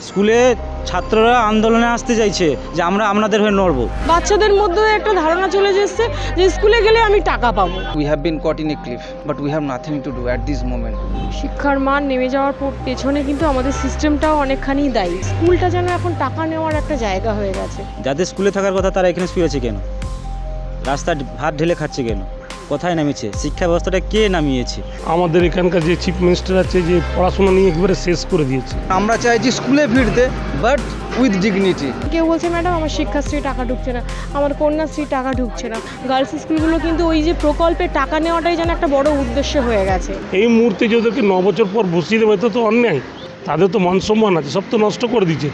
স্কুলে ছাত্ররা আন্দোলনে আসতে চাইছে যে আমরা আপনাদের হয়ে নড়বো। বাচ্চাদের মধ্যে একটা ধারণা চলে এসেছে যে স্কুলে গেলে আমি টাকা পাবো। We have been caught in a cliff, but we have nothing to do at this moment. শিক্ষার মান নেমে যাওয়ার পর- পেছনে কিন্তু আমাদের সিস্টেমটাও অনেকখানি দায়ী। স্কুলটা যেন এখন টাকা নেওয়ার একটা জায়গা হয়ে গেছে। যাদের স্কুলে থাকার কথা তারা এখানে শুয়েছে কেন? রাস্তা ভাত ঢেলে খাচ্ছে কেন? কোথায় নামিয়েছে? শিক্ষা ব্যবস্থাটা কে নামিয়েছে? আমাদের এখানকার যে চিফ মিনিস্টার আছে যে পড়াশোনা নিয়ে একবারে শেষ করে দিয়েছে। আমরা চাইছি স্কুলে ফিরতে বাট উইথ ডিগনিটি কেউ বলছে ম্যাডাম আমার শিক্ষাশ্রী টাকা ঢুকছে না আমার কন্যাশ্রী টাকা ঢুকছে না। গার্লস স্কুলগুলো কিন্তু ওই যে প্রকল্পে টাকা নেওয়াটাই যেন একটা বড় উদ্দেশ্য হয়ে গেছে। এই মুহূর্তে যদি ওদেরকে ন বছর পর বসিয়ে দেবে তো তো অন্যায়। তাদের তো মান সম্মান আছে সব তো নষ্ট করে দিচ্ছে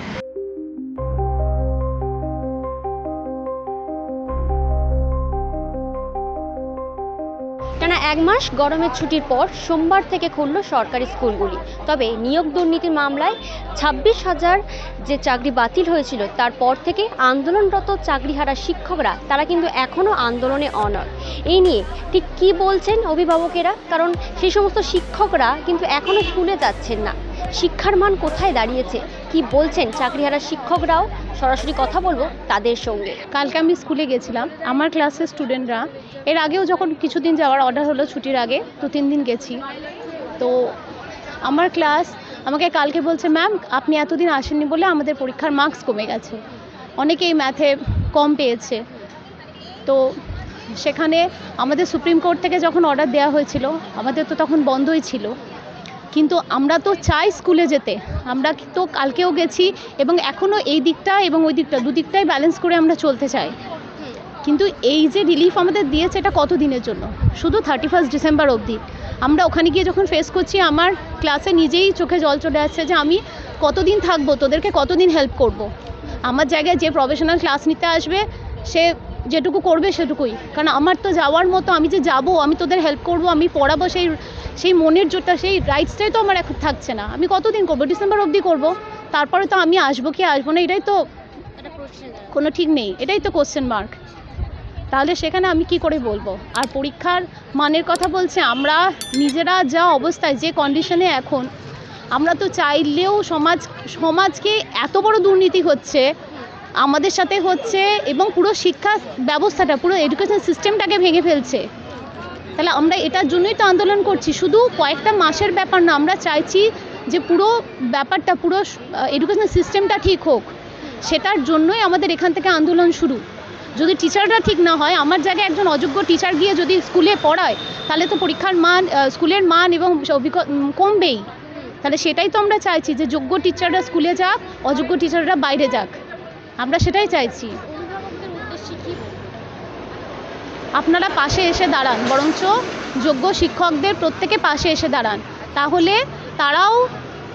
এক মাস গরমের ছুটির পর সোমবার থেকে খুলল সরকারি স্কুলগুলি। তবে নিয়োগ দুর্নীতির মামলায় ছাব্বিশ হাজার যে চাকরি বাতিল হয়েছিল তারপর থেকে আন্দোলনরত চাকরিহারা শিক্ষকরা, তারা কিন্তু এখনও আন্দোলনে অনর এই নিয়ে ঠিক কী বলছেন অভিভাবকেরা? কারণ সেই সমস্ত শিক্ষকরা কিন্তু এখনও স্কুলে যাচ্ছেন না। শিক্ষার মান কোথায় দাঁড়িয়েছে? কি বলছেন চাকরিহারা শিক্ষকরাও? সরাসরি কথা বলব তাদের সঙ্গে। কালকে আমি স্কুলে গেছিলাম। আমার ক্লাসের স্টুডেন্টরা, এর আগেও যখন কিছুদিন যাওয়ার অর্ডার হলো ছুটির আগে, দু, তিন দিন গেছি। তো আমার ক্লাস আমাকে কালকে বলছে, ম্যাম, আপনি এতদিন আসেননি বলে আমাদের পরীক্ষার মার্কস কমে গেছে। অনেকেই ম্যাথে কম পেয়েছে। তো সেখানে আমাদের সুপ্রিম কোর্ট থেকে যখন অর্ডার দেওয়া হয়েছিল, আমাদের তো তখন বন্ধই ছিল। কিন্তু আমরা তো চাই স্কুলে যেতে। আমরা তো কালকেও গেছি এবং এখনও এই দিকটা এবং ওই দিকটা দুদিকটাই ব্যালেন্স করে আমরা চলতে চাই। কিন্তু এই যে রিলিফ আমাদের দিয়েছে এটা কত দিনের জন্য? শুধু থার্টি ফার্স্ট ডিসেম্বর অবধি। আমরা ওখানে গিয়ে যখন ফেস করছি, আমার ক্লাসে নিজেই চোখে জল চলে আসছে যে আমি কতদিন থাকব? তোদেরকে কতদিন হেল্প করব। আমার জায়গায় যে প্রফেশনাল ক্লাস নিতে আসবে, সে যেটুকু করবে সেটুকুই। কারণ আমার তো যাওয়ার মতো আমি যে যাব আমি তোদের হেল্প করব আমি পড়াবো সেই সেই মনের জোরটা সেই রাইটসটাই তো আমার এখন থাকছে না। আমি কতদিন করব? ডিসেম্বর অবধি করব। তারপরে তো আমি আসব কি আসব না এটাই তো কোনো ঠিক নেই। এটাই তো কোশ্চেন মার্ক তাহলে সেখানে আমি কি করে বলব? আর পরীক্ষার মানের কথা বলছে আমরা নিজেরা যা অবস্থায় যে কন্ডিশনে এখন আমরা তো চাইলেও সমাজ সমাজকে এত বড় দুর্নীতি হচ্ছে আমাদের সাথে হচ্ছে এবং পুরো শিক্ষা ব্যবস্থাটা, পুরো এডুকেশন সিস্টেমটাকে ভেঙে ফেলছে। তাহলে আমরা এটার জন্যই তো আন্দোলন করছি। শুধু কয়েকটা মাসের ব্যাপার না, আমরা চাইছি যে পুরো ব্যাপারটা, পুরো এডুকেশন সিস্টেমটা ঠিক হোক। সেটার জন্যই আমাদের এখান থেকে আন্দোলন শুরু। যদি টিচাররা ঠিক না হয়, আমার জায়গায় একজন অযোগ্য টিচার গিয়ে যদি স্কুলে পড়ায়, তাহলে তো পরীক্ষার মান স্কুলের মান এবং কমবেই। তাহলে সেটাই তো আমরা চাইছি যে যোগ্য টিচাররা স্কুলে যাক, অযোগ্য টিচাররা বাইরে যাক। আমরা সেটাই চাইছি। আপনারা পাশে এসে দাঁড়ান বরঞ্চ যোগ্য শিক্ষকদের প্রত্যেকে পাশে এসে দাঁড়ান। তাহলে তারাও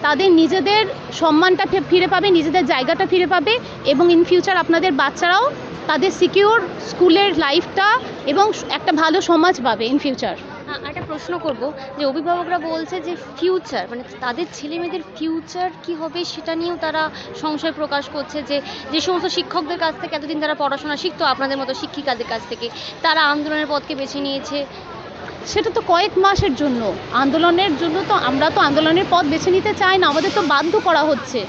তাদের নিজেদের সম্মানটা ফিরে পাবে নিজেদের জায়গাটা ফিরে পাবে এবং ইন ফিউচার আপনাদের বাচ্চারাও তাদের সিকিউর স্কুলের লাইফটা এবং একটা ভালো সমাজ পাবে ইন ফিউচার প্রশ্ন করব যে অভিভাবকরা বলছে যে ফিউচার মানে তাদের ছেলে মেয়েদের ফিউচার কি হবে সেটা নিয়েও তারা সংশয় প্রকাশ করছে যে যে সমস্ত শিক্ষকদের কাছ থেকে এতদিন তারা পড়াশোনা শিখতো আপনাদের মতো শিক্ষিকাদের কাছ থেকে, তারা আন্দোলনের পথকে বেছে নিয়েছে। সেটা তো কয়েক মাসের জন্য। আন্দোলনের জন্য তো আমরা তো আন্দোলনের পথ বেছে নিতে চাই না, আমাদের তো বাধ্য করা হচ্ছে।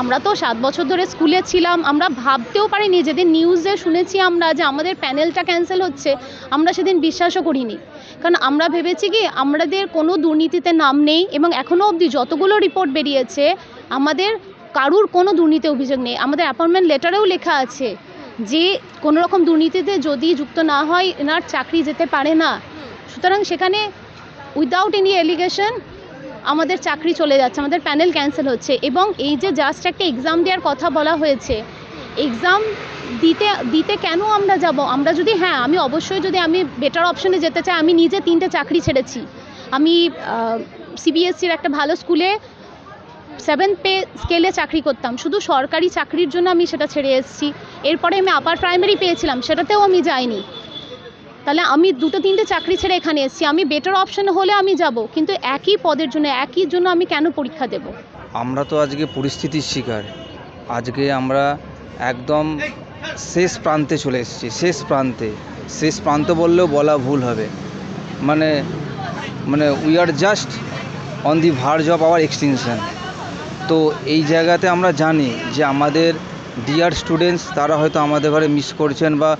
আমরা তো সাত বছর ধরে স্কুলে ছিলাম, আমরা ভাবতেও পারিনি, যেদিন নিউজে শুনেছি আমরা যে আমাদের প্যানেলটা ক্যান্সেল হচ্ছে, আমরা সেদিন বিশ্বাসও করিনি। কারণ আমরা ভেবেছি কি, আমাদের কোনো দুর্নীতিতে নাম নেই এবং এখনও অবধি যতগুলো রিপোর্ট বেরিয়েছে, আমাদের কারুর কোনো দুর্নীতি অভিযোগ নেই। আমাদের অ্যাপয়েন্টমেন্ট লেটারেও লেখা আছে যে কোনো রকম দুর্নীতিতে যদি যুক্ত না হয়, এনার চাকরি যেতে পারে না। সুতরাং সেখানে উইদাউট এনি এলিগেশন আমাদের চাকরি চলে যাচ্ছে, আমাদের প্যানেল ক্যান্সেল হচ্ছে এবং এই যে জাস্ট একটা এক্সাম দেওয়ার কথা বলা হয়েছে এক্সাম দিতে দিতে কেন আমরা যাব? আমরা যদি হ্যাঁ আমি অবশ্যই যদি আমি বেটার অপশনে যেতে চাই, আমি নিজে তিনটে চাকরি ছেড়েছি। আমি সিবিএসসির একটা ভালো স্কুলে সেভেন পে স্কেলে চাকরি করতাম। শুধু সরকারি চাকরির জন্য আমি সেটা ছেড়ে এসেছি। এরপরে আমি আপার প্রাইমারি পেয়েছিলাম, সেটাতেও আমি যাইনি। তাহলে আমি দুটো তিনটে চাকরি ছেড়ে এখানে এসেছি। আমি বেটার অপশন হলে আমি যাব, কিন্তু একই পদের জন্য, একই জন্য আমি কেন পরীক্ষা দেব? আমরা তো আজকে পরিস্থিতির শিকার। আজকে আমরা একদম শেষ প্রান্তে চলে এসেছি, শেষ প্রান্তে। শেষ প্রান্ত বললেও বলা ভুল হবে। মানে মানে we are just on the verge of our extinction তো এই জায়গাতে আমরা জানি যে আমাদের ডিয়ার স্টুডেন্টস তারা হয়তো আমাদের ঘরে মিস করছেন বা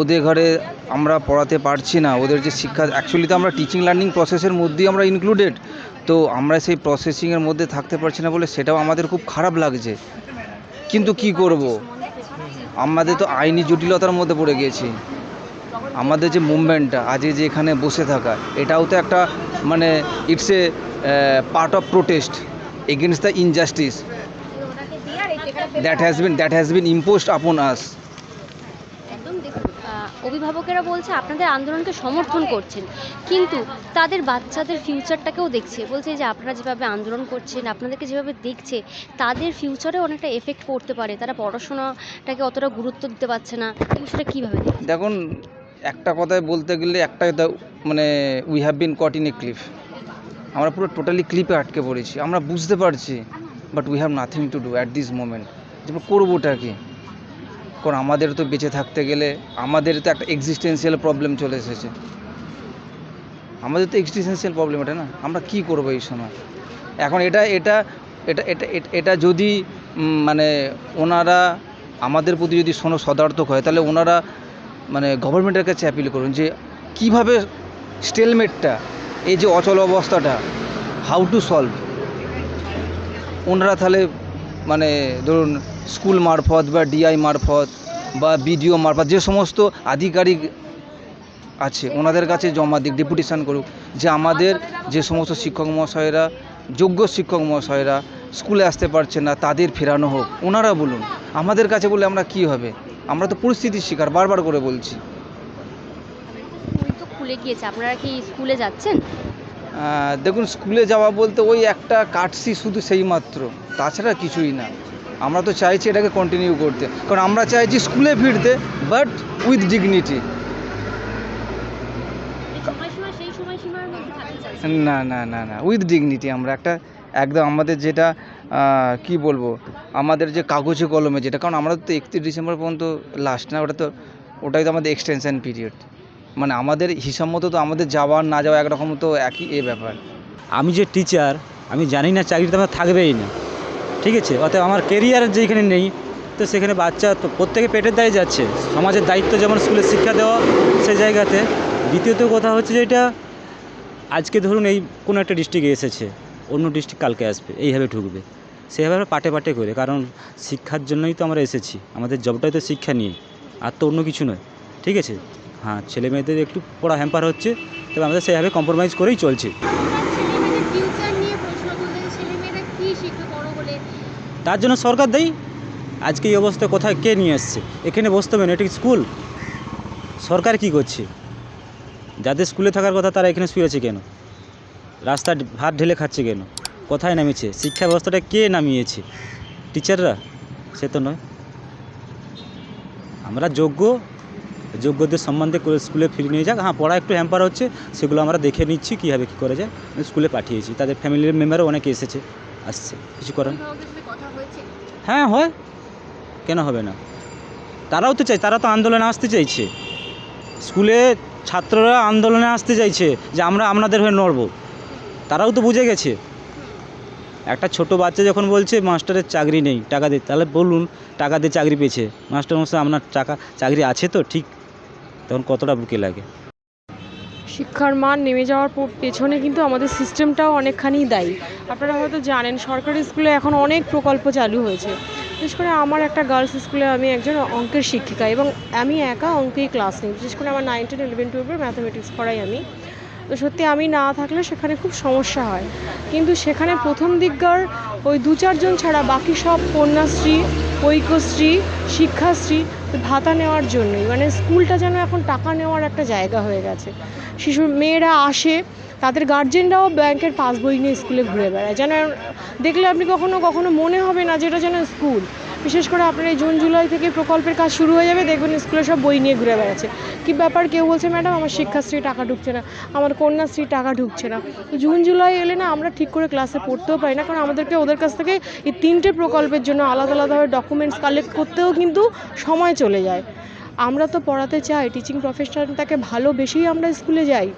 ওদের ঘরে আমরা পড়াতে পারছি না। ওদের যে শিক্ষা অ্যাকচুয়ালি তো আমরা টিচিং লার্নিং প্রসেসের মধ্যেই আমরা ইনক্লুডেড তো আমরা সেই প্রসেসিংয়ের মধ্যে থাকতে পারছি না বলে সেটাও আমাদের খুব খারাপ লাগছে। কিন্তু কি করব? আমাদের তো আইনি জটিলতার মধ্যে পড়ে গিয়েছি আমাদের যে মুভমেন্টটা আজকে যে এখানে বসে থাকা এটাও তো একটা মানে it's a part of protest against the injustice that has been that has been imposed upon us অভিভাবকেরা বলছে, আপনাদের আন্দোলনকে সমর্থন করছেন, কিন্তু তাদের বাচ্চাদের ফিউচারটাকেও দেখছে। বলছে যে, আপনারা যেভাবে আন্দোলন করছেন, আপনাদেরকে যেভাবে দেখছে, তাদের ফিউচারে অনেকটা এফেক্ট পড়তে পারে। তারা পড়াশোনাটাকে অতটা গুরুত্ব দিতে পারছে না। বিষয়টা কীভাবে দেখুন, একটা কথায় বলতে গেলে একটা মানে we have been caught in a cliff আমরা পুরো টোটালি ক্লিপে আটকে পড়েছি। আমরা বুঝতে পারছি but we have nothing to do at this moment যে, করবোটা কি? কারণ আমাদের তো বেঁচে থাকতে গেলে আমাদের তো একটা এক্সিস্টেন্সিয়াল প্রবলেম চলে এসেছে। আমাদের তো এক্সিস্টেন্সিয়াল প্রবলেম এটা না। আমরা কি করব এই সময়? এখন এটা এটা এটা এটা, এটা- যদি মানে ওনারা আমাদের প্রতি যদি শোনো সদার্থক হয়, তাহলে ওনারা মানে গভর্নমেন্টের কাছে অ্যাপিল করুন যে কীভাবে স্টেলমেটটা এই যে অচল অবস্থাটা হাউ টু সলভ ওনারা তাহলে মানে ধরুন স্কুল মারফত বা ডিআই মারফত বা বিডিও মারফত যে সমস্ত আধিকারিক আছে ওনাদের কাছে জমা দিক ডেপুটেশান করুক যে আমাদের যে সমস্ত শিক্ষক মহাশয়রা যোগ্য শিক্ষক মহাশয়রা স্কুলে আসতে পারছে না তাদের ফেরানো হোক ওনারা বলুন আমাদের কাছে বলে আমরা কি হবে? আমরা তো পরিস্থিতির শিকার বারবার করে বলছি। খুলে গিয়েছে আপনারা কি স্কুলে যাচ্ছেন? দেখুন স্কুলে যাওয়া বলতে ওই একটা কাটছি শুধু সেই মাত্র তাছাড়া কিছুই না। আমরা তো চাইছি এটাকে কন্টিনিউ করতে। কারণ আমরা চাইছি স্কুলে ফিরতে বাট উইথ ডিগনিটি না না না না উইথ ডিগনিটি আমরা একটা একদম আমাদের যেটা কি বলব আমাদের যে কাগজে কলমে যেটা কারণ আমরা তো একত্রিশ ডিসেম্বর পর্যন্ত লাস্ট না ওটা তো ওটাই তো আমাদের এক্সটেনশন পিরিয়ড মানে আমাদের হিসাব মতো তো আমাদের যাওয়া না যাওয়া একরকম তো একই এ ব্যাপার। আমি যে টিচার আমি জানি না চাকরিটা আমার থাকবেই না। ঠিক আছে? অতএব আমার কেরিয়ার যেখানে নেই, তো সেখানে বাচ্চা তো প্রত্যেকে পেটের দায়ে যাচ্ছে। সমাজের দায়িত্ব যেমন স্কুলে শিক্ষা দেওয়া সেই জায়গাতে। দ্বিতীয়ত কথা হচ্ছে যে এটা আজকে ধরুন এই কোনো একটা ডিস্ট্রিক্টে এসেছে, অন্য ডিস্ট্রিক্ট কালকে আসবে, এইভাবে ঢুকবে। সেভাবে পাটে পাটে করে, কারণ শিক্ষার জন্যই তো আমরা এসেছি, আমাদের জবটাই তো শিক্ষা নিয়ে, আর তো অন্য কিছু নয়, ঠিক আছে? হ্যাঁ ছেলে মেয়েদের একটু পড়া হ্যাম্পার হচ্ছে, তবে আমাদের সেভাবে কম্প্রোমাইজ করেই চলছে ছেলেমেয়েদের ফিউচার নিয়ে প্রশ্ন তুলতে ছেলেমেয়েরা কী শিখবে বড় হলে তার জন্য সরকার দেয় আজকে এই অবস্থা কোথায়, কে নিয়ে এসছে এখানে বসতে হবে না, এটা স্কুল? সরকার কি করছে? যাদের স্কুলে থাকার কথা তারা এখানে শুয়েছে কেন? রাস্তা ভাত ঢেলে খাচ্ছে কেন? কোথায় নামিয়েছে? শিক্ষা ব্যবস্থাটা কে নামিয়েছে? টিচাররা? সে তো নয়। আমরা যোগ্য, যোগ্যদের সম্মান দিয়ে করে স্কুলে ফিরে নিয়ে যাক। হ্যাঁ পড়া একটু হ্যাম্পার হচ্ছে, সেগুলো আমরা দেখে নিচ্ছি, কীভাবে কী করা যায়। স্কুলে পাঠিয়েছি। তাদের ফ্যামিলির মেম্বারও অনেকে এসেছে। আসছে। কিছু হয়েছে? হ্যাঁ হয়। কেন হবে না? তারাও তো চাই তারা তো আন্দোলনে আসতে চাইছে। স্কুলে ছাত্ররা আন্দোলনে আসতে চাইছে যে আমরা আপনাদের হয়ে নড়ব। তারাও তো বুঝে গেছে। একটা ছোট বাচ্চা যখন বলছে মাস্টারের চাকরি নেই টাকা দে তাহলে বলুন টাকা দিয়ে চাকরি পেয়েছে। মাস্টার মশাই আপনার টাকা চাকরি আছে তো? ঠিক? তখন কতটা বুকে লাগে? শিক্ষার মান নেমে যাওয়ার পেছনে কিন্তু আমাদের সিস্টেমটাও অনেকখানি দায়ী। আপনারা হয়তো জানেন, সরকারি স্কুলে এখন অনেক প্রকল্প চালু হয়েছে। বিশেষ করে আমার একটা গার্লস স্কুলে আমি একজন অঙ্কের শিক্ষিকা এবং আমি একা অঙ্কেই ক্লাস নিই। বিশেষ করে আমার নাইন টেন ইলেভেন টুয়েলভের ম্যাথামেটিক্স পড়াই আমি। তো সত্যি আমি না থাকলে সেখানে খুব সমস্যা হয়। কিন্তু সেখানে প্রথম দিককার ওই দু চারজন ছাড়া বাকি সব কন্যাশ্রী, ঐক্যশ্রী, শিক্ষাশ্রী ভাতা নেওয়ার জন্যই মানে স্কুলটা যেন এখন টাকা নেওয়ার একটা জায়গা হয়ে গেছে। শিশুর মেয়েরা আসে, তাদের গার্জেনরাও ব্যাংকের পাসবই নিয়ে স্কুলে ঘুরে বেড়ায়। যেন দেখলে আপনি কখনো কখনো মনে হবে না যেটা যেন স্কুল। বিশেষ করে আপনার এই জুন, জুলাই থেকে প্রকল্পের কাজ শুরু হয়ে যাবে, দেখবেন স্কুলে সব বই নিয়ে ঘুরে বেড়াচ্ছে। কী ব্যাপার? কেউ বলছে, ম্যাডাম, আমার শিক্ষাশ্রী টাকা ঢুকছে না, আমার কন্যাশ্রী টাকা ঢুকছে না। জুন, জুলাই এলে না আমরা ঠিক করে ক্লাসে পড়তেও পারি না, কারণ আমাদেরকে ওদের কাছ থেকে এই তিনটে প্রকল্পের জন্য আলাদা আলাদাভাবে ডকুমেন্টস কালেক্ট করতেও কিন্তু সময় চলে যায়। আমরা তো পড়াতে চাই টিচিং প্রফেশনটাকে ভালোবেসেই আমরা স্কুলে যাই।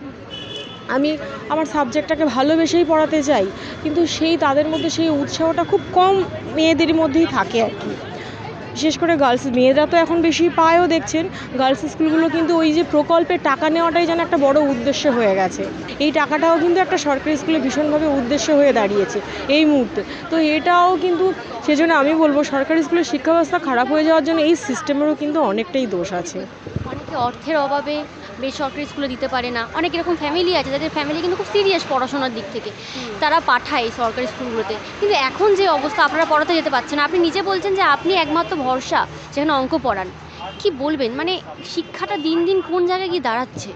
আমি আমার সাবজেক্টটাকে ভালোবেসেই পড়াতে চাই, কিন্তু সেই তাদের মধ্যে সেই উৎসাহটা খুব কম মেয়েদের মধ্যেই থাকে আর কি। বিশেষ করে গার্লস মেয়েরা তো এখন বেশি পায়ও দেখছেন গার্লস স্কুলগুলো কিন্তু ওই যে প্রকল্পের টাকা নেওয়াটাই যেন একটা বড় উদ্দেশ্য হয়ে গেছে। এই টাকাটাও কিন্তু একটা সরকারি স্কুলে ভীষণভাবে উদ্দেশ্য হয়ে দাঁড়িয়েছে এই মুহূর্তে। তো এটাও কিন্তু সেজন্য আমি বলব সরকারি স্কুলের শিক্ষা ব্যবস্থা খারাপ হয়ে যাওয়ার জন্য এই সিস্টেমেরও কিন্তু অনেকটাই দোষ আছে। অনেকে অর্থের অভাবে বেসরকারি স্কুলে দিতে পারে না। অনেক এরকম ফ্যামিলি আছে, যাদের ফ্যামিলি কিন্তু খুব সিরিয়াস পড়াশোনার দিক থেকে। তারা পাঠায় সরকারি স্কুলগুলোতে। কিন্তু এখন যে অবস্থা, আপনারা পড়াতে যেতে পারছেন আপনি নিজে বলছেন যে আপনি একমাত্র ভরসা, যেখানে অঙ্ক পড়ান। কি বলবেন? মানে শিক্ষাটা দিন দিন কোন জায়গায় গিয়ে দাঁড়াচ্ছে?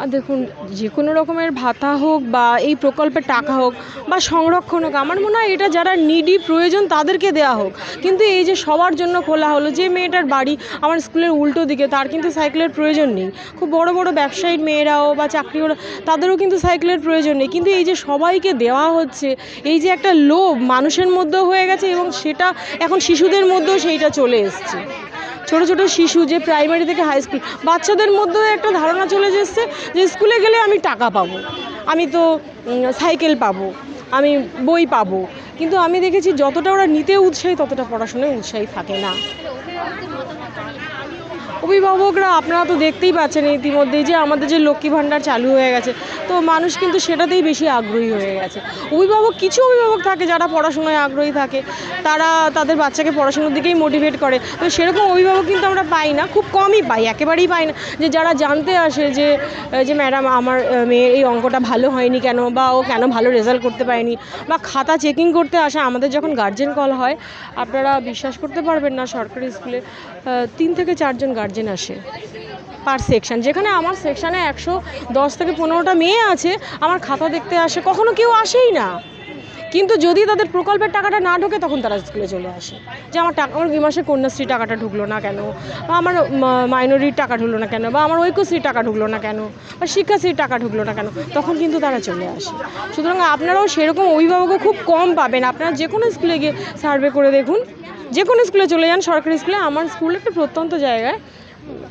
আর দেখুন, যে কোনো রকমের ভাতা হোক বা এই প্রকল্পের টাকা হোক বা সংরক্ষণ হোক, আমার মনে হয় এটা যারা নিডি প্রয়োজন তাদেরকে দেওয়া হোক। কিন্তু এই যে সবার জন্য খোলা হলো, যে মেয়েটার বাড়ি আমার স্কুলের উল্টো দিকে, তার কিন্তু সাইকেলের প্রয়োজন নেই। খুব বড় বড় ব্যবসায়ীর মেয়েরাও বা চাকরি ওরা তাদেরও কিন্তু সাইকেলের প্রয়োজন নেই। কিন্তু এই যে সবাইকে দেওয়া হচ্ছে, এই যে একটা লোভ মানুষের মধ্যেও হয়ে গেছে এবং সেটা এখন শিশুদের মধ্যেও সেইটা চলে এসছে। ছোট ছোট শিশু যে প্রাইমারি থেকে হাই স্কুল বাচ্চাদের মধ্যে একটা ধারণা চলে এসছে যে স্কুলে গেলে আমি টাকা পাবো। আমি তো সাইকেল পাবো, আমি বই পাবো। কিন্তু আমি দেখেছি যতটা ওরা নিতে উৎসাহী, ততটা পড়াশোনায় উৎসাহী থাকে না। অভিভাবকরা আপনারা তো দেখতেই পাচ্ছেন ইতিমধ্যেই যে আমাদের যে লক্ষ্মী ভাণ্ডার চালু হয়ে গেছে, তো মানুষ কিন্তু সেটাতেই বেশি আগ্রহী হয়ে গেছে। অভিভাবক, কিছু অভিভাবক থাকে যারা পড়াশোনায় আগ্রহী থাকে, তারা তাদের বাচ্চাকে পড়াশোনার দিকেই মোটিভেট করে। তো সেরকম অভিভাবক কিন্তু আমরা পাই না, খুব কমই পাই, একেবারেই পাই না। যে যারা জানতে আসে যে যে ম্যাডাম আমার মেয়ের এই অঙ্কটা ভালো হয়নি কেন বা ও কেন ভালো রেজাল্ট করতে পারেনি বা খাতা চেকিং করতে আসে, আমাদের যখন গার্জেন কল হয়, আপনারা বিশ্বাস করতে পারবেন না সরকারি স্কুলে তিন থেকে চারজন গার্জেন আসে পার সেকশন যেখানে আমার সেকশানে একশো দশ থেকে পনেরোটা মেয়ে আছে, আমার খাতা দেখতে আসে। কখনো কেউ আসেই না। কিন্তু যদি তাদের প্রকল্পের টাকাটা না ঢোকে, তখন তারা স্কুলে চলে আসে। যে আমার টাকা, আমার মাসে কন্যাশ্রী টাকাটা ঢুকলো না কেন? বা আমার মাইনরির টাকা ঢুকলো না কেন? বা আমার ঐক্যশ্রীর টাকা ঢুকলো না কেন? বা শিক্ষাশ্রীর টাকা ঢুকলো না কেন? তখন কিন্তু তারা চলে আসে। সুতরাং আপনারাও সেরকম অভিভাবকও খুব কম পাবেন। আপনারা যে কোনো স্কুলে গিয়ে সার্ভে করে দেখুন। যে কোনো স্কুলে চলে যান, সরকারি স্কুলে আমার স্কুল একটা প্রত্যন্ত জায়গায়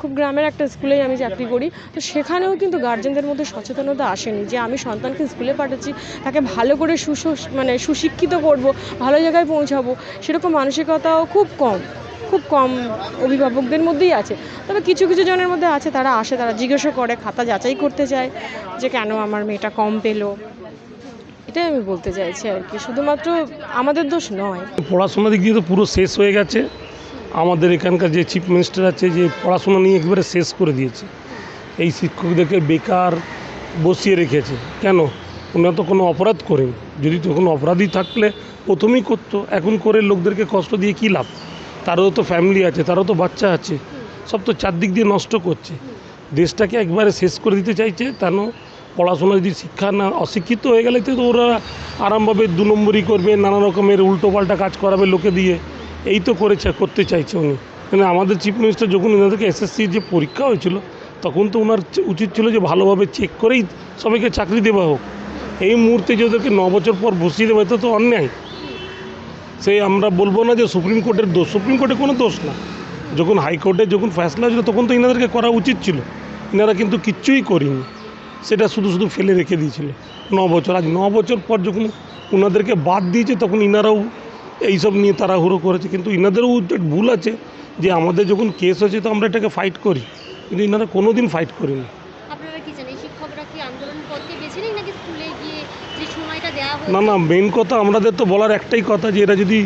খুব গ্রামের একটা স্কুলেই আমি চাকরি করি। তো সেখানেও কিন্তু গার্জেনদের মধ্যে সচেতনতা আসেনি যে আমি সন্তানকে স্কুলে পাঠাচ্ছি, তাকে ভালো করে সুস মানে সুশিক্ষিত করব, ভালো জায়গায় পৌঁছাবো, সেরকম মানসিকতাও খুব কম খুব কম অভিভাবকদের মধ্যেই আছে। তবে কিছু কিছু জনের মধ্যে আছে, তারা আসে, তারা জিজ্ঞাসা করে, খাতা যাচাই করতে চায় যে কেন আমার মেয়েটা কম পেল। এটাই আমি বলতে চাইছি আর কি, শুধুমাত্র আমাদের দোষ নয়। পড়াশোনা দিক দিয়ে তো পুরো শেষ হয়ে গেছে। আমাদের এখানকার যে চিফ মিনিস্টার আছে, যে পড়াশোনা নিয়ে একবারে শেষ করে দিয়েছে। এই শিক্ষকদেরকে বেকার বসিয়ে রেখেছে। কেন? ওনারা তো কোনো অপরাধ করেনি। যদি তো কোনো অপরাধী থাকলে প্রথমেই করতো। এখন করে লোকদেরকে কষ্ট দিয়ে কী লাভ? তারও তো ফ্যামিলি আছে, তারও তো বাচ্চা আছে। সব তো চারদিক দিয়ে নষ্ট করছে। দেশটাকে একবারে শেষ করে দিতে চাইছে কেন পড়াশোনা যদি শিক্ষা না অশিক্ষিত হয়ে গেলে তো ওরা আরামভাবে দু নম্বরই করবে, নানা রকমের উল্টোপাল্টা কাজ করাবে লোকে দিয়ে। এই তো করেছে, করতে চাইছে উনি। মানে আমাদের চিফ মিনিস্টার যখন ওনাদেরকে এসএসসির যে পরীক্ষা হয়েছিল, তখন তো ওনার উচিত ছিল যে ভালোভাবে চেক করেই সবাইকে চাকরি দেওয়া হোক। এই মুহূর্তে যে ওদেরকে ন বছর পর বসিয়ে দেবে তো তো অন্যায়। সেই আমরা বলব না যে সুপ্রিম কোর্টের দোষ, সুপ্রিম কোর্টে কোনো দোষ না। যখন হাইকোর্টে যখন ফ্যাসলা হয়েছিল তখন তো ইনাদেরকে করা উচিত ছিল। ইনারা কিন্তু কিচ্ছুই করেনি। সেটা শুধু শুধু ফেলে রেখে দিয়েছিল। ন বছর, আজ ন বছর পর যখন ওনাদেরকে বাদ দিয়েছে, তখন ইনারাও এইসব নিয়ে তাড়াহুড়ো করেছে। কিন্তু ইনাদেরও একটা ভুল আছে যে আমাদের যখন কেস হয়েছে তো আমরা এটাকে ফাইট করি। কিন্তু ইনারা কোনো দিন ফাইট করিনি না না মেন কথা আমাদের তো বলার একটাই কথা যে এরা যদি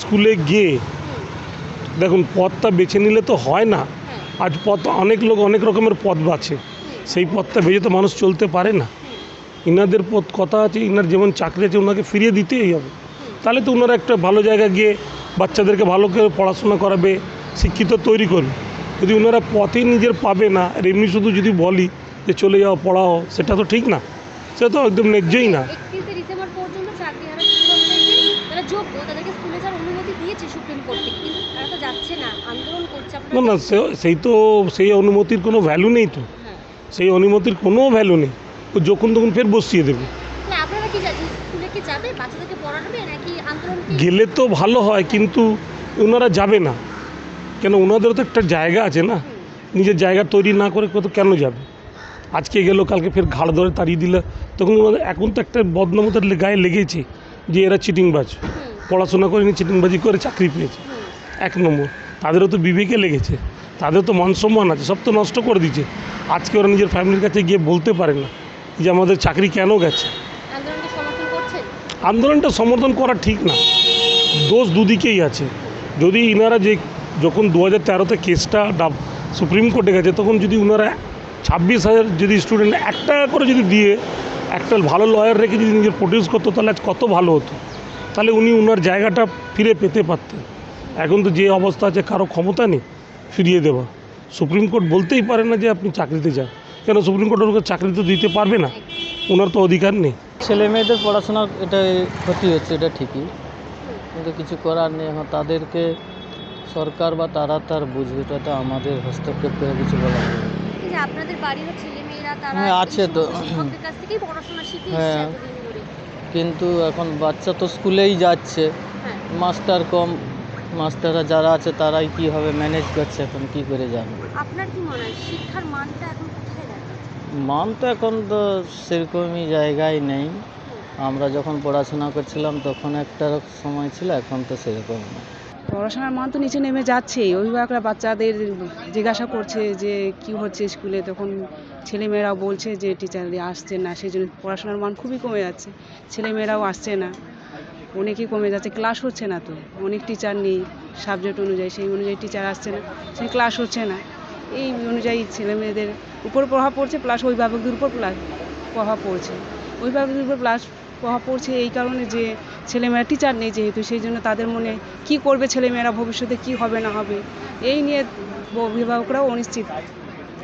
স্কুলে গিয়ে দেখুন পথটা বেছে নিলে তো হয় না। আজ পথ অনেক লোক অনেক রকমের পথ বাছে। সেই পথটা বেজে তো মানুষ চলতে পারে না। ইনাদের পথ কথা আছে ইনার যেমন চাকরি আছে ওনাকে ফিরিয়ে দিতেই হবে। তাহলে তো ওনারা একটা ভালো জায়গায় গিয়ে বাচ্চাদেরকে ভালো করে পড়াশোনা করাবে শিক্ষিত তৈরি করবে। যদি ওনারা পথে নিজের পাবে না আর এমনি শুধু যদি বলি যে চলে যাও পড়াও সেটা তো ঠিক না। সেটা তো একদম ন্যায্যই না। না না সে- সেই তো সেই অনুমতির কোনো ভ্যালু নেই তো। হ্যাঁ। সেই অনুমতির কোনো ভ্যালু নেই। ও যখন তখন ফের বসিয়ে দেবে। না আপনারা কি কি যাবে? বাচ্চাদেরকে পড়াবে নাকি আন্দোলন গেলে তো ভালো হয় কিন্তু ওনারা যাবে না। কেন ওনাদেরও তো একটা জায়গা আছে না? নিজের জায়গা তৈরি না করে কত কেন যাবে? আজকে গেলো কালকে ফের ঘাড় ধরে তাড়িয়ে দিল। তখন ওনাদের এখন তো একটা বদনামতার গায়ে লেগেছে যে এরা চিটিংবাজ। পড়াশোনা করেনি চিটিংবাজি করে চাকরি পেয়েছে। এক নম্বর। তাদেরও তো বিবেকে লেগেছে। তাদের তো মান সম্মান আছে সব তো নষ্ট করে দিচ্ছে আজকে ওরা নিজের ফ্যামিলির কাছে গিয়ে বলতে পারে না যে আমাদের চাকরি কেন গেছে? আন্দোলনটা সমর্থন করা ঠিক না। দোষ দুদিকেই আছে। যদি ইনারা যে যখন দু হাজার তেরোতে কেসটা ডাব সুপ্রিম কোর্টে গেছে, তখন যদি ওনারা ছাব্বিশ হাজার যদি স্টুডেন্ট এক টাকা করে যদি দিয়ে, একটা ভালো লয়ার রেখে যদি নিজের প্রডিউস করতো, তাহলে আজ কত ভালো হতো? তাহলে উনি ওনার জায়গাটা ফিরে পেতে পারতেন। এখন তো যে অবস্থা আছে, কারও ক্ষমতা নেই ফিরিয়ে দেওয়া সুপ্রিম কোর্ট বলতেই পারে না যে আপনি চাকরিতে যান। কেন সুপ্রিম কোর্ট ওনাকে চাকরি তো দিতে পারবে না। ওনার তো অধিকার নেই। ছেলে মেয়েদের পড়াশোনার এটা ক্ষতি হচ্ছে এটা ঠিকই কিন্তু কিছু করার নেই এখন তাদেরকে সরকার বা তারা তার বুঝবে এটা তো আমাদের হস্তক্ষেপ করে কিছু বলা যাবে না। এই যে আপনাদের বাড়িরও ছেলে মেয়েরা তারা হ্যাঁ, আছে তো। কাছ থেকেই পড়াশোনা শিখে হ্যাঁ। কিন্তু এখন বাচ্চা তো স্কুলেই যাচ্ছে হ্যাঁ মাস্টার কম মাস্টাররা যারা আছে তারাই কীভাবে ম্যানেজ করছে এখন কি করে জানবে আপনার কি মনে হয় শিক্ষার মানটা এখন কোথায় মান তো এখন তো সেরকমই জায়গায় নেই। আমরা যখন পড়াশোনা করছিলাম তখন একটা সময় ছিল, এখন তো সেরকম না। পড়াশোনার মান তো নিচে নেমে যাচ্ছেই। অভিভাবকরা বাচ্চাদের জিজ্ঞাসা করছে যে কি হচ্ছে স্কুলে। তখন ছেলেমেয়েরাও বলছে যে টিচাররা আসছে না সেই জন্য পড়াশোনার মান খুবই কমে যাচ্ছে। ছেলেমেয়েরাও আসছে না, অনেকই কমে যাচ্ছে। ক্লাস হচ্ছে না তো, অনেক টিচার নেই সাবজেক্ট অনুযায়ী। সেই অনুযায়ী টিচার আসছে না, সেই ক্লাস হচ্ছে না। এই অনুযায়ী ছেলেমেয়েদের উপর প্রভাব পড়ছে প্লাস অভিভাবকদের উপর প্লাস প্রভাব পড়ছে। অভিভাবকদের উপর প্লাস প্রভাব পড়ছে এই কারণে যে ছেলেমেয়েরা টিচার নেই যেহেতু, সেই জন্য তাদের মনে কি করবে ছেলেমেয়েরা, ভবিষ্যতে কি হবে না হবে, এই নিয়ে অভিভাবকরাও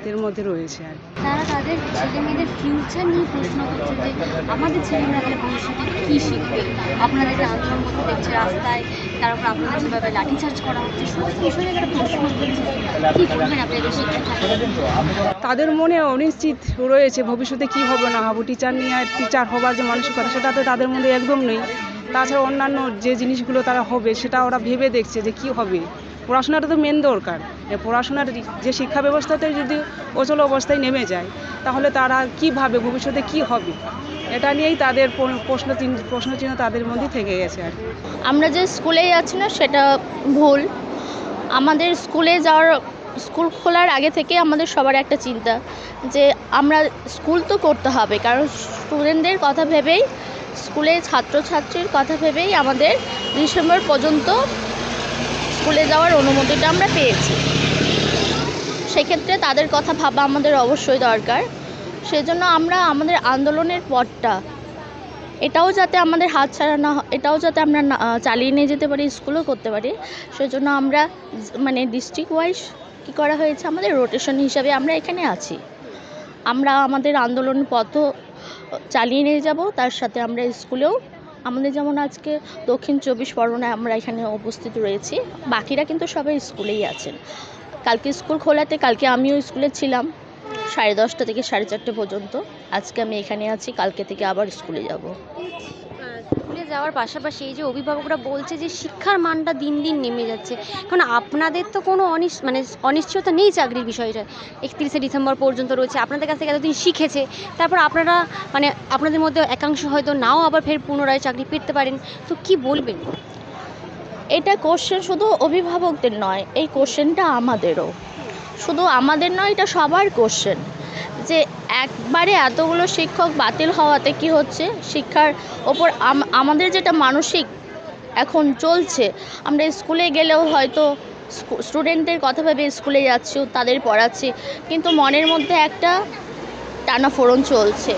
অনিশ্চিতের মধ্যে রয়েছে আর। তারা তাদের ছেলে মেয়েদের ফিউচার নিয়ে প্রশ্ন করছে যে আমাদের ছেলেমেয়েরা তাহলে ভবিষ্যতে কী শিখবে? আপনাদেরকে আন্দোলন করতে দেখছে রাস্তায় তার উপর আপনাদের যেভাবে লাঠিচার্জ করা হচ্ছে সমস্ত বিষয়ে একটা প্রশ্ন করছে কী করবেন আপনাদের শিক্ষা তাদের মনে অনিশ্চিত রয়েছে ভবিষ্যতে কি হবে না হবে। টিচার নিয়ে টিচার হবার যে মানসিকতা সেটা তো তাদের মধ্যে একদম নেই। তাছাড়া অন্যান্য যে জিনিসগুলো তারা হবে সেটা ওরা ভেবে দেখছে যে কি হবে। পড়াশোনাটা তো মেন দরকার। পড়াশোনার যে শিক্ষা ব্যবস্থাতে যদি অচল অবস্থায় নেমে যায়, তাহলে তারা কীভাবে ভবিষ্যতে কি হবে? এটা নিয়েই তাদের প্র- প্রশ্ন চিহ্ন প্রশ্নচিহ্ন তাদের মধ্যে থেকে গেছে আর আমরা যে স্কুলে যাচ্ছি না, সেটা ভুল। আমাদের স্কুলে যাওয়ার, স্কুল খোলার আগে থেকে আমাদের সবার একটা চিন্তা, যে আমরা স্কুল তো করতে হবে, কারণ স্টুডেন্টদের কথা ভেবেই, স্কুলে ছাত্রছাত্রীর কথা ভেবেই আমাদের ডিসেম্বর পর্যন্ত স্কুলে যাওয়ার অনুমতিটা আমরা পেয়েছি। সেক্ষেত্রে তাদের কথা ভাবা আমাদের অবশ্যই দরকার। সেজন্য আমরা আমাদের আন্দোলনের পথটা, এটাও যাতে আমাদের হাত ছাড়া না এটাও যাতে আমরা চালিয়ে নিয়ে যেতে পারি, স্কুলও করতে পারি। সেজন্য আমরা মানে ডিস্ট্রিক্ট ওয়াইজ কী করা হয়েছে, আমাদের রোটেশন হিসাবে আমরা এখানে আছি। আমরা আমাদের আন্দোলন পথও চালিয়ে নিয়ে যাব, তার সাথে আমরা স্কুলেও আমাদের যেমন আজকে দক্ষিণ চব্বিশ পরগনায় আমরা এখানে উপস্থিত রয়েছি। বাকিরা কিন্তু সবাই স্কুলেই আছেন। কালকে স্কুল খোলাতে, কালকে আমিও স্কুলে ছিলাম, সাড়ে দশটা থেকে সাড়ে চারটে পর্যন্ত। আজকে আমি এখানে আছি, কালকে থেকে আবার স্কুলে যাব। যাওয়ার পাশাপাশি এই যে অভিভাবকরা বলছে যে শিক্ষার মানটা দিন দিন নেমে যাচ্ছে। কারণ আপনাদের তো কোনো অনিশ মানে অনিশ্চয়তা নেই চাকরির বিষয়টা। একত্রিশে ডিসেম্বর পর্যন্ত রয়েছে। আপনাদের কাছ থেকে এতদিন শিখেছে। তারপর আপনারা মানে আপনাদের মধ্যে একাংশ হয়তো নাও আবার ফের পুনরায় চাকরি পেতে পারেন। তো কি বলবেন? এটা কোশ্চেন শুধু অভিভাবকদের নয়, এই কোশ্চেনটা আমাদেরও। শুধু আমাদের নয়, এটা সবার কোশ্চেন যে একবারে এতগুলো শিক্ষক বাতিল হওয়াতে কি হচ্ছে? শিক্ষার ওপর আম- আমাদের যেটা মানসিক এখন চলছে, আমরা স্কুলে গেলেও হয়তো স্টুডেন্টদের কথা ভেবে স্কুলে যাচ্ছি, তাদের পড়াচ্ছি, কিন্তু মনের মধ্যে একটা টানাফোড়ন চলছে।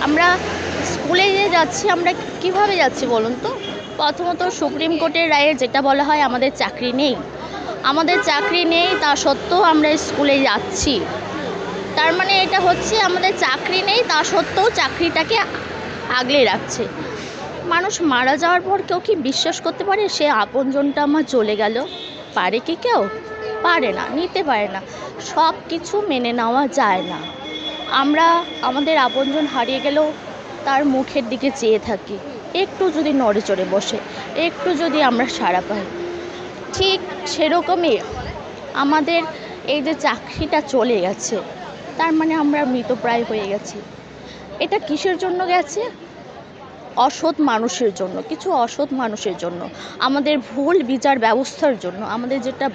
আমরা স্কুলে যে যাচ্ছি, আমরা কীভাবে যাচ্ছি বলুন তো? প্রথমত সুপ্রিম কোর্টের রায়ে যেটা বলা হয়, আমাদের চাকরি নেই। আমাদের চাকরি নেই, তা সত্ত্বেও আমরা স্কুলে যাচ্ছি। তার মানে এটা হচ্ছে আমাদের চাকরি নেই, তা সত্ত্বেও চাকরিটাকে আগলে রাখছে। মানুষ মারা যাওয়ার পর কেউ কি বিশ্বাস করতে পারে সে আপনজনটা আমার চলে গেল? পারে কি কেউ? পারে না, নিতে পারে না। সব কিছু মেনে নেওয়া যায় না। আমরা আমাদের আপনজন হারিয়ে গেলেও তার মুখের দিকে চেয়ে থাকি। একটু যদি নড়ে চড়ে বসে, একটু যদি আমরা সাড়া পাই। ঠিক সেরকমই আমাদের এই যে চাকরিটা চলে গেছে তার মানে আমরা মৃতপ্রায় হয়ে গেছি। এটা কিসের জন্য গেছে? অসৎ মানুষের জন্য, কিছু অসৎ মানুষের জন্য। আমাদের ভুল বিচার ব্যবস্থার জন্য, আমাদের যেটা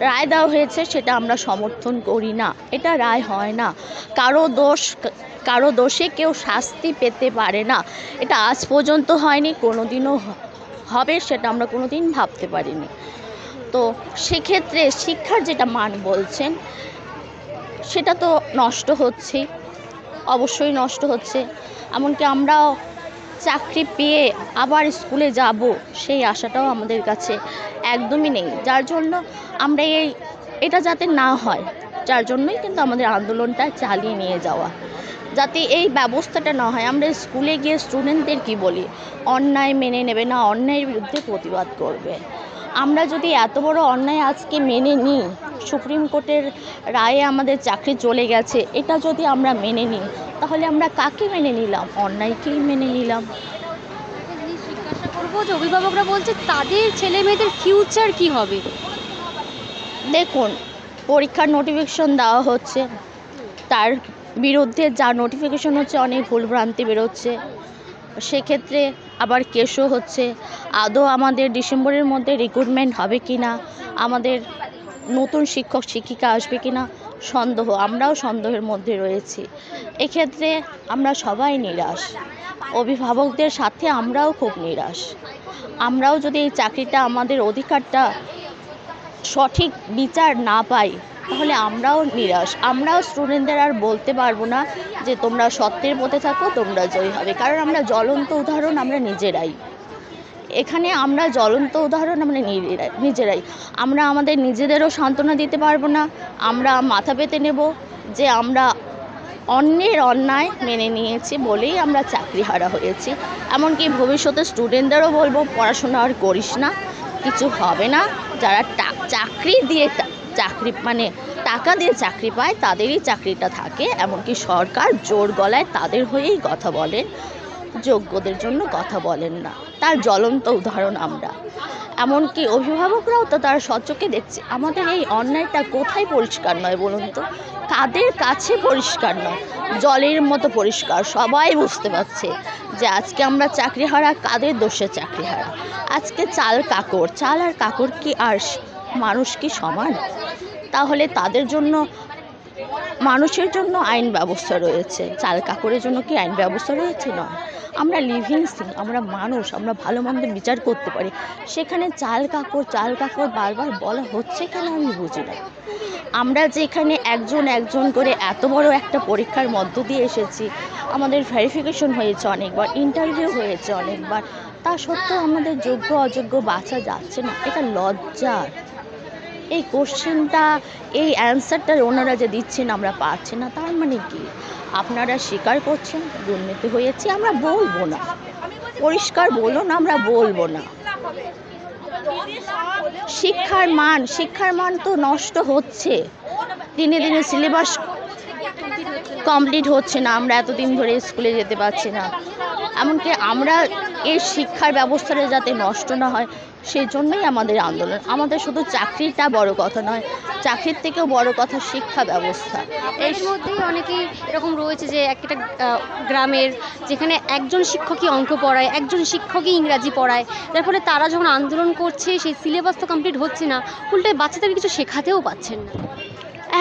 রায় দেওয়া হয়েছে সেটা আমরা সমর্থন করি না। এটা রায় হয় না। কারও দোষ, কারও দোষে কেউ শাস্তি পেতে পারে না। এটা আজ পর্যন্ত হয়নি কোনো দিনও হবে সেটা আমরা কোনো দিন ভাবতে পারিনি। তো সেক্ষেত্রে শিক্ষার যেটা মান বলছেন সেটা তো নষ্ট হচ্ছেই অবশ্যই নষ্ট হচ্ছে। এমনকি আমরাও চাকরি পেয়ে আবার স্কুলে যাব, সেই আশাটাও আমাদের কাছে একদমই নেই। যার জন্য আমরা এই, এটা যাতে না হয়, যার জন্যই কিন্তু আমাদের আন্দোলনটা চালিয়ে নিয়ে যাওয়া। যাতে এই ব্যবস্থাটা না হয়, আমরা স্কুলে গিয়ে স্টুডেন্টদের কি বলি? অন্যায় মেনে নেবে না, অন্যায়ের বিরুদ্ধে প্রতিবাদ করবে। আমরা যদি এত বড় অন্যায় আজকে মেনে নিই সুপ্রিম কোর্টের রায়ে আমাদের চাকরি চলে গেছে এটা যদি আমরা মেনে নিই তাহলে আমরা কাকে মেনে নিলাম? অন্যায়কেই মেনে নিলাম? জিজ্ঞাসা করব যে অভিভাবকরা বলছে তাদের ছেলে মেয়েদের ফিউচার কি হবে? দেখুন পরীক্ষার নোটিফিকেশন দেওয়া হচ্ছে তার বিরুদ্ধে যা নোটিফিকেশন হচ্ছে অনেক ভুলভ্রান্তি বেরোচ্ছে। সেক্ষেত্রে আবার কেসও হচ্ছে আদৌ আমাদের ডিসেম্বরের মধ্যে রিক্রুটমেন্ট হবে কি না আমাদের নতুন শিক্ষক, শিক্ষিকা আসবে কি না সন্দেহ। আমরাও সন্দেহের মধ্যে রয়েছি। এক্ষেত্রে আমরা সবাই নিরাশ। অভিভাবকদের সাথে আমরাও খুব নিরাশ। আমরাও যদি এই চাকরিটা, আমাদের অধিকারটা সঠিক বিচার না পাই, তাহলে আমরাও নিরাশ। আমরাও স্টুডেন্টদের আর বলতে পারব না যে তোমরা সত্যের পথে থাকো, তোমরা জয়ী হবে। কারণ আমরা জ্বলন্ত উদাহরণ আমরা নিজেরাই। এখানে আমরা জ্বলন্ত উদাহরণ আমরা নিজেরাই। আমরা আমাদের নিজেদেরও সান্ত্বনা দিতে পারব না, আমরা মাথা পেতে নেব যে আমরা অন্যের অন্যায় মেনে নিয়েছি বলেই আমরা চাকরি হারা হয়েছি। এমনকি ভবিষ্যতে স্টুডেন্টদেরও বলব, পড়াশোনা আর করিস না, কিছু হবে না। যারা চাকরি দিয়ে চাকরি মানে টাকা দিয়ে চাকরি পায়, তাদেরই চাকরিটা থাকে। এমনকি সরকার জোর গলায় তাদের হয়েই কথা বলেন যোগ্যদের জন্য কথা বলেন না। তার জ্বলন্ত উদাহরণ আমরা। এমনকি অভিভাবকরাও তো তার সচকে দেখছে। আমাদের এই অন্যায়টা কোথায় পরিষ্কার নয় বলুন তো? কাদের কাছে পরিষ্কার নয়? জলের মতো পরিষ্কার, সবাই বুঝতে পারছে যে আজকে আমরা চাকরি হারা কাদের দোষে চাকরি হারা আজকে চাল কাকর, চাল আর কাকর কি আর মানুষ কি সমান? তাহলে তাদের জন্য মানুষের জন্য আইন ব্যবস্থা রয়েছে। চাল কাকড়ের জন্য কি আইন ব্যবস্থা রয়েছে? নয় আমরা লিভিং সিং আমরা মানুষ, আমরা ভালো মন্দ বিচার করতে পারি। সেখানে চাল কাকড় চাল কাকড় বারবার বলা হচ্ছে কেন আমি বুঝি না। আমরা যেখানে একজন একজন করে এত বড় একটা পরীক্ষার মধ্য দিয়ে এসেছি, আমাদের ভেরিফিকেশন হয়েছে অনেকবার ইন্টারভিউ হয়েছে অনেকবার। তা সত্ত্বেও আমাদের যোগ্য, অযোগ্য বাঁচা যাচ্ছে না। এটা লজ্জার এই কোশ্চেনটা, এই অ্যান্সারটা ওনারা যে দিচ্ছেন আমরা পাচ্ছি না, তার মানে কি? আপনারা স্বীকার করছেন, দুর্নীতি হয়েছে, আমরা বলব না। পরিষ্কার বলুন, আমরা বলব না। শিক্ষার মান শিক্ষার মান তো নষ্ট হচ্ছে। দিনে দিনে সিলেবাস কমপ্লিট হচ্ছে না, আমরা এতদিন ধরে স্কুলে যেতে পারছি না। এমনকি আমরা এই শিক্ষার ব্যবস্থাটা যাতে নষ্ট না হয় সেই জন্যই আমাদের আন্দোলন। আমাদের শুধু চাকরিটা বড় কথা নয় চাকরির থেকেও বড় কথা শিক্ষা ব্যবস্থা। এর মধ্যেই অনেকেই এরকম রয়েছে যে একটা গ্রামের যেখানে একজন শিক্ষকই অঙ্ক পড়ায় একজন শিক্ষকই ইংরাজি পড়ায় যার ফলে তারা যখন আন্দোলন করছে সেই সিলেবাস তো কমপ্লিট হচ্ছে না উল্টে বাচ্চাদের কিছু শেখাতেও পাচ্ছেন না।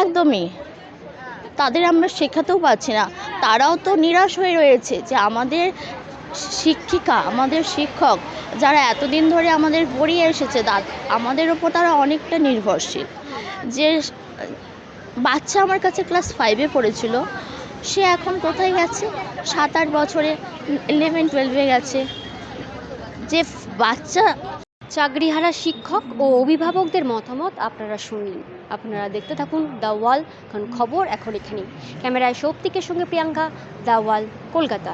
একদমই। তাদের আমরা শেখাতেও পাচ্ছি না। তারাও তো নিরাশ হয়ে রয়েছে যে আমাদের শিক্ষিকা, আমাদের শিক্ষক, যারা এতদিন ধরে আমাদের পড়িয়ে এসেছে আমাদের ওপর তারা অনেকটা নির্ভরশীল। যে বাচ্চা আমার কাছে ক্লাস ফাইভে পড়েছিল, সে এখন কোথায় গেছে? সাত আট বছরে ইলেভেন টুয়েলভে গেছে। যে বাচ্চা চাকরিহারা শিক্ষক ও অভিভাবকদের মতামত আপনারা শুনলেন আপনারা দেখতে থাকুন দ্য ওয়াল কারণ খবর এখন এখানেই। ক্যামেরায় শক্তিকের সঙ্গে প্রিয়াঙ্কা দ্য ওয়াল কলকাতা।